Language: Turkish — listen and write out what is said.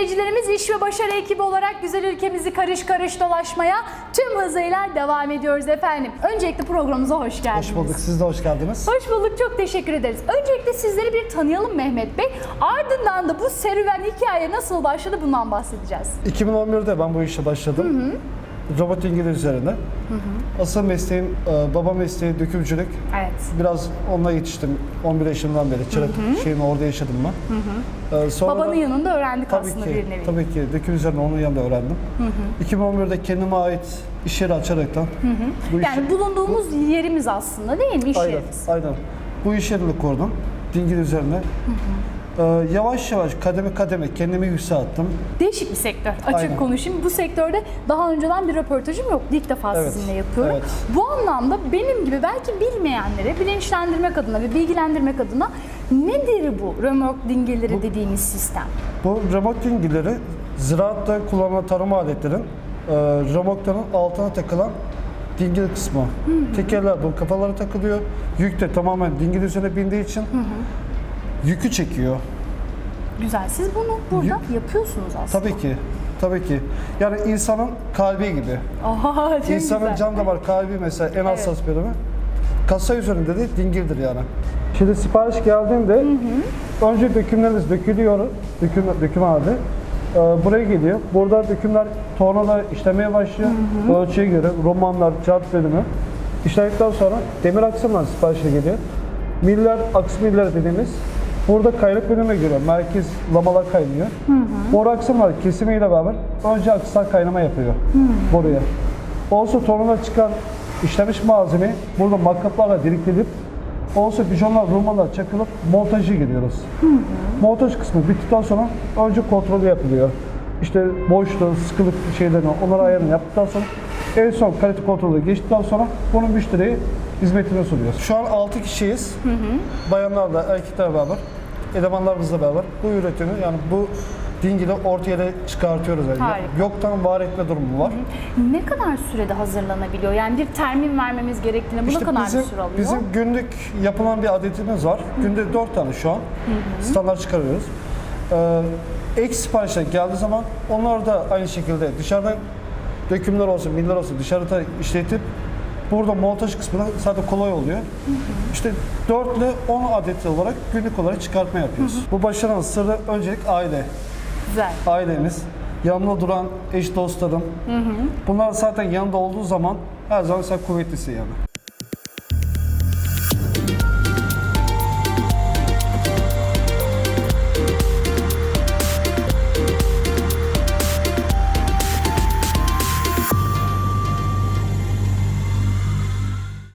izleyicilerimiz iş ve başarı ekibi olarak güzel ülkemizi karış karış dolaşmaya tüm hızıyla devam ediyoruz efendim. Öncelikle programımıza hoş geldiniz. Hoş bulduk. Siz de hoş geldiniz. Hoş bulduk, çok teşekkür ederiz. Öncelikle sizleri bir tanıyalım Mehmet Bey. Ardından da bu serüven hikaye nasıl başladı bundan bahsedeceğiz. 2011'de ben bu işe başladım. Robot İngiliz üzerine. Asıl mesleğim, e, baba mesleği dökümcülük. Evet. Biraz onunla yetiştim. 11 yaşımdan beri çırak şeyini orada yaşadım ben. E, sonra Babanın da- yanında öğrendik tabii aslında ki, bir nevi. tabii ki döküm üzerine onun yanında öğrendim. 2011'de kendime ait iş yeri açaraktan bu işi- Yani bulunduğumuz yerimiz aslında değil mi? İş aynen, yerimiz. aynen. Bu iş yerini kurdum. Dingil üzerine. E, yavaş yavaş kademe kademe kendimi yükselttim. Değişik bir sektör. Açık Aynen. konuşayım. Bu sektörde daha önceden bir röportajım yok. İlk defa Evet, sizinle yapıyorum. evet. Bu anlamda benim gibi belki bilmeyenlere bilinçlendirmek adına ve bilgilendirmek adına nedir bu römork dingeleri dediğimiz sistem? Bu remok dingilleri ziraatta kullanılan tarım aletlerin e, remokların altına takılan dingil kısmı. Tekerler bu kafalara takılıyor. Yük de tamamen dingil üzerine bindiği için yükü çekiyor. Güzel. Siz bunu burada yapıyorsunuz aslında. Tabii ki. Tabii ki. Yani insanın kalbi gibi. Oha, çok İnsanın güzel. can damar kalbi mesela en hassas bölümü. Kasa üzerinde de dingildir yani. Şimdi sipariş geldiğinde önce dökümlerimiz dökülüyor. Döküm, döküm halde. Ee, buraya geliyor. Burada dökümler tornada işlemeye başlıyor. Ölçüye göre romanlar, çarp bölümü. İşledikten sonra demir aksımla siparişe geliyor. Miller, aks miller dediğimiz Burada kaynak bölümüne göre merkez lamalar kaynıyor. Boru aksımlar kesimiyle beraber önce aksal kaynama yapıyor boruya. Olsa tornada çıkan işlemiş malzeme burada matkaplarla biriktirilip olsa bijonlar, rumanlar çakılıp montajı giriyoruz. Montaj kısmı bittikten sonra önce kontrolü yapılıyor. İşte boşluğu, sıkılık şeylerini, onları ayarını yaptıktan sonra en son kalite kontrolü geçtikten sonra bunu müşteriye hizmetine sunuyoruz. Şu an 6 kişiyiz. Bayanlarla, erkekler beraber, elemanlarımızla beraber bu üretimi yani bu dingili ortaya da çıkartıyoruz. Yani. Harika. Yoktan var etme durumu var. Ne kadar sürede hazırlanabiliyor? Yani bir termin vermemiz gerektiğinde bu ne İşte kadar bizim, bir süre alıyor? bizim günlük yapılan bir adetimiz var. Günde 4 tane şu an standart çıkarıyoruz. Ee, ek siparişler geldiği zaman onlar da aynı şekilde dışarıdan dökümler olsun, miller olsun dışarıda işletip burada montaj kısmında zaten kolay oluyor. İşte 4 ile 10 adet olarak günlük olarak çıkartma yapıyoruz. Bu başarının sırrı öncelik aile. Güzel. Ailemiz, yanında duran eş dostlarım. Bunlar zaten yanında olduğu zaman her zaman sen kuvvetlisin yani.